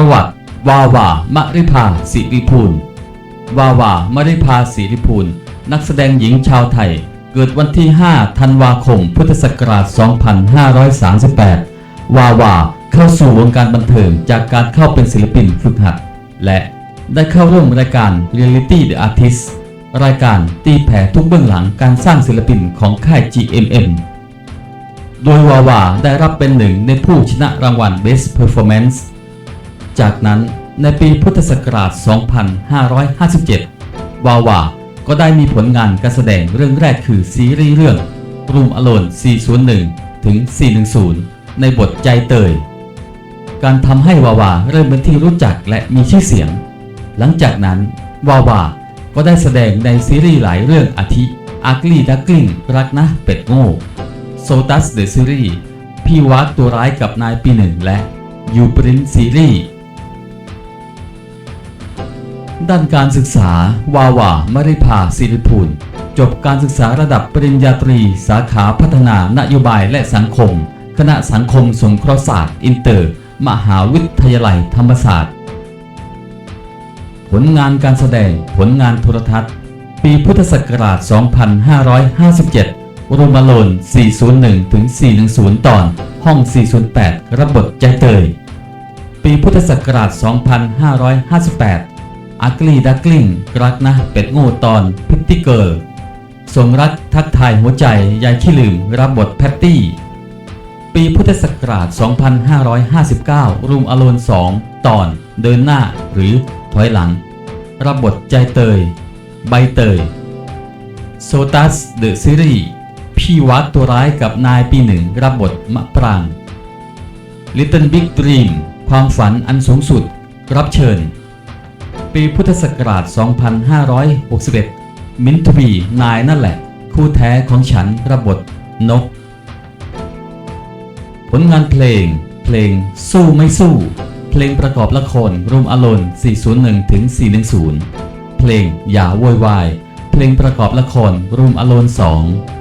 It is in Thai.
ประวัติ วาวามริภาสิริภูลวาวามริภาสิริภูลนักแสดงหญิงชาวไทย เกิดวันที่ 5 ธันวาคม พุทธศักราช 2538 วาวาเข้าสู่วงการบันเทิงจากการเข้าเป็นศิลปินฝึกหัด และได้เข้าร่วมรายการ Reality The Artist รายการตีแผ่ทุกเบื้องหลังการสร้างศิลปินของค่าย GMM โดยวาวาได้รับเป็นหนึ่งในผู้ชนะรางวัล Best Performance จากนั้นในปีพุทธศักราช 2557 วาวา ก็ได้มีผลงานการแสดงเรื่องแรกคือซีรีส์เรื่อง Room Alone 401 ถึง 410 ในบทใจเตย การทำให้วาวาเริ่มเป็นที่รู้จักและมีชื่อเสียง หลังจากนั้น วาวา ก็ได้แสดงในซีรีส์หลายเรื่องอาทิ Ugly Duckling รักนะเป็ดโง่ Sotus The Series พี่วัดตัวร้ายกับนายปีหนึ่งและ You Print Series ด้านการศึกษาวาวามริภาสิริภูลจบการศึกษาระดับปริญญาตรี สาขาพัฒนานโยบายและสังคม คณะสังคมสงเคราะห์ศาสตร์ อินเตอร์ มหาวิทยาลัยธรรมศาสตร์ ผลงานการแสดงผลงานโทรทัศน์ ปีพุทธศักราช 2557รูมาโลน 401ถึง410 ตอน ห้อง 408รับบทใจเตย ปีพุทธศักราช 2558 อักลีดักลิงรักนะ เป็ดโง่ตอนพิตตี้เกิร์ลสงรักทักทายหัวใจ ยายขี้ลืม รับบทแพตตี้ ปีพุทธศักราช 2559 รูมอโลน 2 ตอน เดินหน้าหรือถอยหลัง รับบทใจเตย ใบเตย โซตัสเดอะซีรีส์พี่วัดตัวร้ายกับนายปีหนึ่ง รับบทมะปราง Little Big Dream ความฝันอันสูงสุด รับเชิญ ปีพุทธศักราช 2561 มินทบีนายนั่นแหละ คู่แท้ของฉันรับบทนก ผลงานเพลง เพลงสู้ไม่สู้ เพลงประกอบละครรูมอโลน401 ถึง 410 เพลงอย่าโวยวาย เพลงประกอบละครรูมอโลน2